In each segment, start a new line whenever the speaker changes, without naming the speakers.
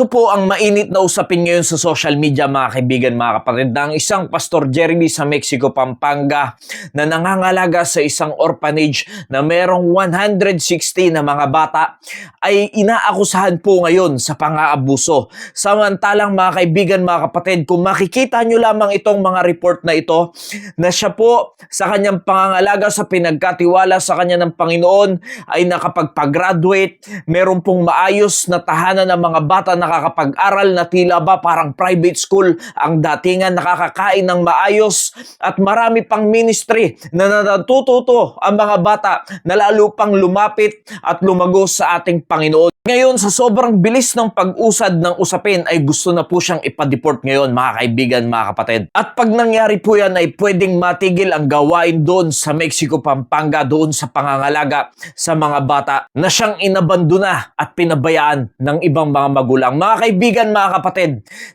Ito po ang mainit na usapin ngayon sa social media mga kaibigan, mga kapatid, ng isang Pastor Jeremy sa Mexico, Pampanga na nangangalaga sa isang orphanage na merong 160 na mga bata ay inaakusahan po ngayon sa pang-aabuso. Samantalang mga kaibigan, mga kapatid, kung makikita nyo lamang itong mga report na ito, na siya po sa kanyang pangangalaga sa pinagkatiwala sa kanya ng Panginoon ay nakapagpag-graduate, meron pong maayos na tahanan ng mga bata nakakapag-aral na tila ba parang private school ang datingan nakakakain ng maayos at marami pang ministry na natututo ang mga bata na lalo pang lumapit at lumago sa ating Panginoon. Ngayon, sa sobrang bilis ng pag-usad ng usapin ay gusto na po siyang ipadeport ngayon, mga kaibigan, mga kapatid. At pag nangyari po yan ay pwedeng matigil ang gawain doon sa Mexico, Pampanga, doon sa pangangalaga sa mga bata na siyang inabandona at pinabayaan ng ibang mga magulang. Mga kaibigan, mga kapatid,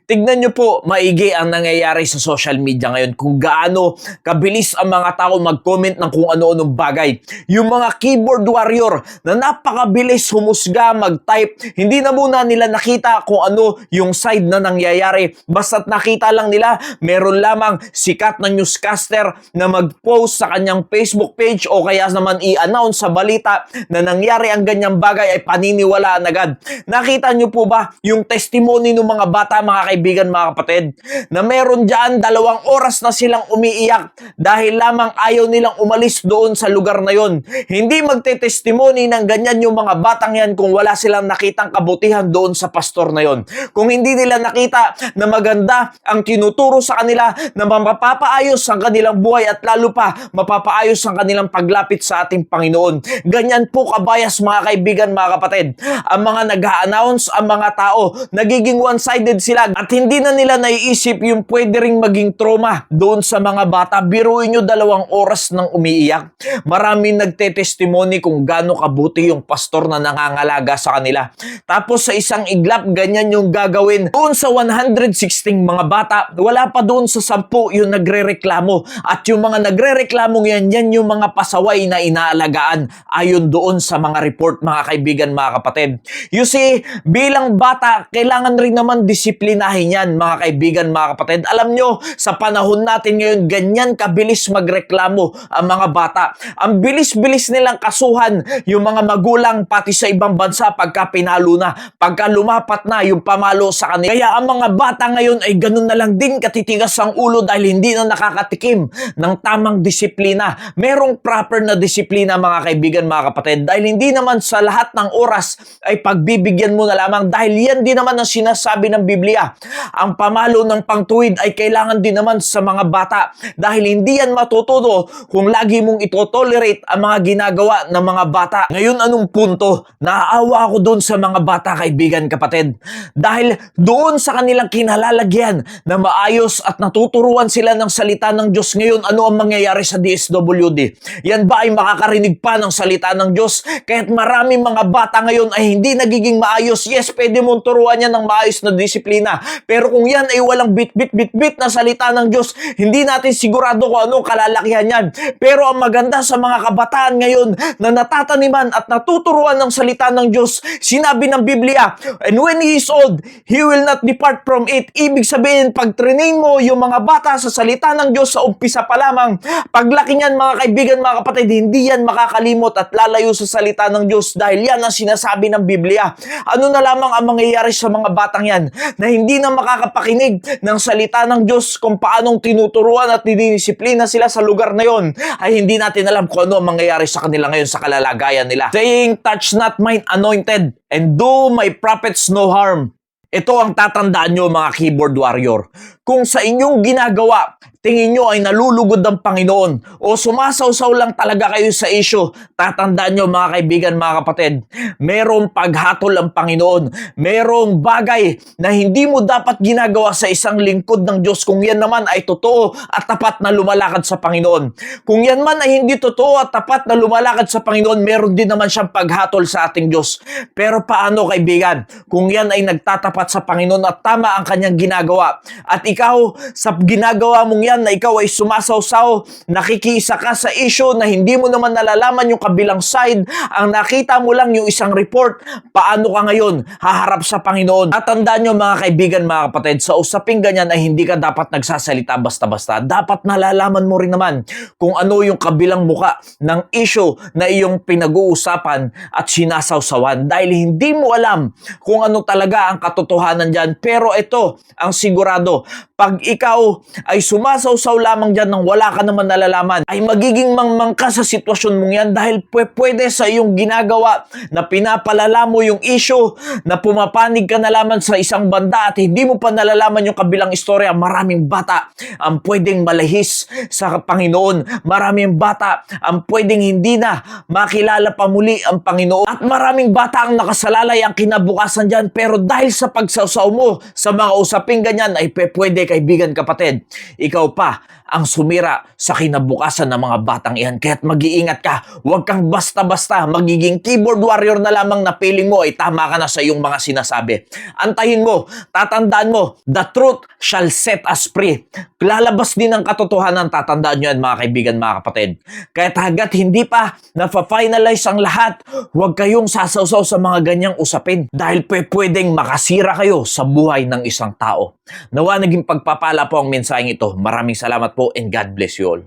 tignan nyo po maigi ang nangyayari sa social media ngayon kung gaano kabilis ang mga tao mag-comment ng kung ano-anong bagay. Yung mga keyboard warrior na napakabilis humusga, mag-type, hindi na muna nila nakita kung ano yung side na nangyayari. Basta't nakita lang nila, meron lamang sikat na newscaster na mag-post sa kanyang Facebook page o kaya naman i-announce sa balita na nangyari ang ganyang bagay ay paniniwalaan agad. Nakita nyo po ba yung testimony ng mga bata, mga kaibigan, mga kapatid, na meron dyan dalawang oras na silang umiiyak dahil lamang ayaw nilang umalis doon sa lugar na yon. Hindi magte-testimony ng ganyan yung mga batang yan kung wala silang nakitang kabutihan doon sa pastor na yon. Kung hindi nila nakita na maganda ang tinuturo sa kanila na mapapaayos ang kanilang buhay at lalo pa mapapaayos ang kanilang paglapit sa ating Panginoon. Ganyan po kabayas mga kaibigan, mga kapatid. Ang mga nag-a-announce, ang mga tao, nagiging one-sided sila at hindi na nila naiisip yung pwede ring maging trauma doon sa mga bata. Biruin nyo dalawang oras nang umiiyak. Maraming nagte-testimony kung gaano kabuti yung pastor na nangangalaga sa kanila. Tapos sa isang iglap, ganyan yung gagawin. Doon sa 116 mga bata, wala pa doon sa 10 yung nagre-reklamo. At yung mga nagre-reklamo yan, yan yung mga pasaway na inaalagaan ayon doon sa mga report, mga kaibigan, mga kapatid. You see, bilang bata, kailangan rin naman disiplinahin yan, mga kaibigan, mga kapatid. Alam nyo, sa panahon natin ngayon, ganyan kabilis magreklamo ang mga bata. Ang bilis-bilis nilang kasuhan yung mga magulang pati sa ibang bansa pagka pinalo na, pagka lumapat na yung pamalo sa kanila. Kaya ang mga bata ngayon ay ganun na lang din katitigas ang ulo dahil hindi na nakakatikim ng tamang disiplina. Merong proper na disiplina mga kaibigan, mga kapatid dahil hindi naman sa lahat ng oras ay pagbibigyan mo na lamang dahil yan din naman ang sinasabi ng Biblia. Ang pamalo ng pangtuwid ay kailangan din naman sa mga bata dahil hindi yan matututo kung lagi mong ito-tolerate ang mga ginagawa ng mga bata. Ngayon anong punto? Naaawa ako doon sa mga bata kaibigan kapatid dahil doon sa kanilang kinalalagyan na maayos at natuturuan sila ng salita ng Diyos ngayon ano ang mangyayari sa DSWD. Yan ba ay makakarinig pa ng salita ng Diyos? Kahit maraming mga bata ngayon ay hindi nagiging maayos. Yes, pwede mong turuan yan ng maayos na disiplina. Pero kung yan ay walang bit-bit-bit-bit na salita ng Diyos, hindi natin sigurado kung anong kalalakihan yan. Pero ang maganda sa mga kabataan ngayon na natataniman at natuturuan ng salita ng Diyos, sinabi ng Biblia, and when he is old, he will not depart from it. Ibig sabihin, pag trainin mo yung mga bata sa salita ng Diyos sa umpisa pa lamang, paglaki niyan mga kaibigan, mga kapatid, hindi yan makakalimot at lalayo sa salita ng Diyos dahil yan ang sinasabi ng Biblia. Ano na lamang ang mangyayari sa mga batang yan na hindi na makakapakinig ng salita ng Diyos kung paanong tinuturuan at dinidisiplina sila sa lugar na yon ay hindi natin alam kung ano ang mangyayari sa kanila ngayon sa kalalagayan nila. Saying, touch not mine anointed and do my prophets no harm. Ito ang tatandaan nyo mga keyboard warrior. Kung sa inyong ginagawa, tingin nyo ay nalulugod ng Panginoon o sumasawsaw lang talaga kayo sa issue, tatandaan nyo mga kaibigan, mga kapatid, merong paghatol ang Panginoon. Merong bagay na hindi mo dapat ginagawa sa isang lingkod ng Diyos kung yan naman ay totoo at tapat na lumalakad sa Panginoon. Kung yan man ay hindi totoo at tapat na lumalakad sa Panginoon, meron din naman siyang paghatol sa ating Diyos. Pero paano kaibigan? Kung yan ay nagtatapat tapat sa Panginoon at tama ang kanyang ginagawa. At ikaw, sa ginagawa mong yan na ikaw ay sumasawsaw, nakikiisa ka sa issue na hindi mo naman nalalaman yung kabilang side, ang nakita mo lang yung isang report, paano ka ngayon haharap sa Panginoon? At tandaan nyo mga kaibigan, mga kapatid, sa usaping ganyan ay hindi ka dapat nagsasalita basta-basta. Dapat nalalaman mo rin naman kung ano yung kabilang muka ng issue na iyong pinag-uusapan at sinasawsawan dahil hindi mo alam kung ano talaga ang katotohanan dyan. Pero ito, ang sigurado, pag ikaw ay sumasawsaw lamang dyan nang wala ka naman nalalaman, ay magiging mangmang ka sa sitwasyon mong yan dahil pwe- pwede sa iyong ginagawa na pinapalala mo yung issue, na pumapanig ka na lamang sa isang banda at hindi mo pa nalalaman yung kabilang istorya. Maraming bata ang pwedeng malahis sa Panginoon. Maraming bata ang pwedeng hindi na makilala pa muli ang Panginoon. At maraming bata ang nakasalalay ang kinabukasan dyan. Pero dahil sa pagsawsaw mo sa mga usaping ganyan ay pwede kaibigan kapatid. Ikaw pa ang sumira sa kinabukasan ng mga batang iyan. Kaya't mag-iingat ka. Huwag kang basta-basta magiging keyboard warrior na lamang na feeling mo ay tama ka na sa iyong mga sinasabi. Antayin mo, tatandaan mo, the truth shall set us free. Lalabas din ang katotohanan, tatandaan nyo yan mga kaibigan, mga kapatid. Kaya't hanggat hindi pa na-finalize ang lahat, huwag kayong sasawsaw sa mga ganyang usapin dahil pwe- pwedeng makasira kayo sa buhay ng isang tao. Nawa naging pagpapala po ang mensaheng ito. Maraming salamat po and God bless you all.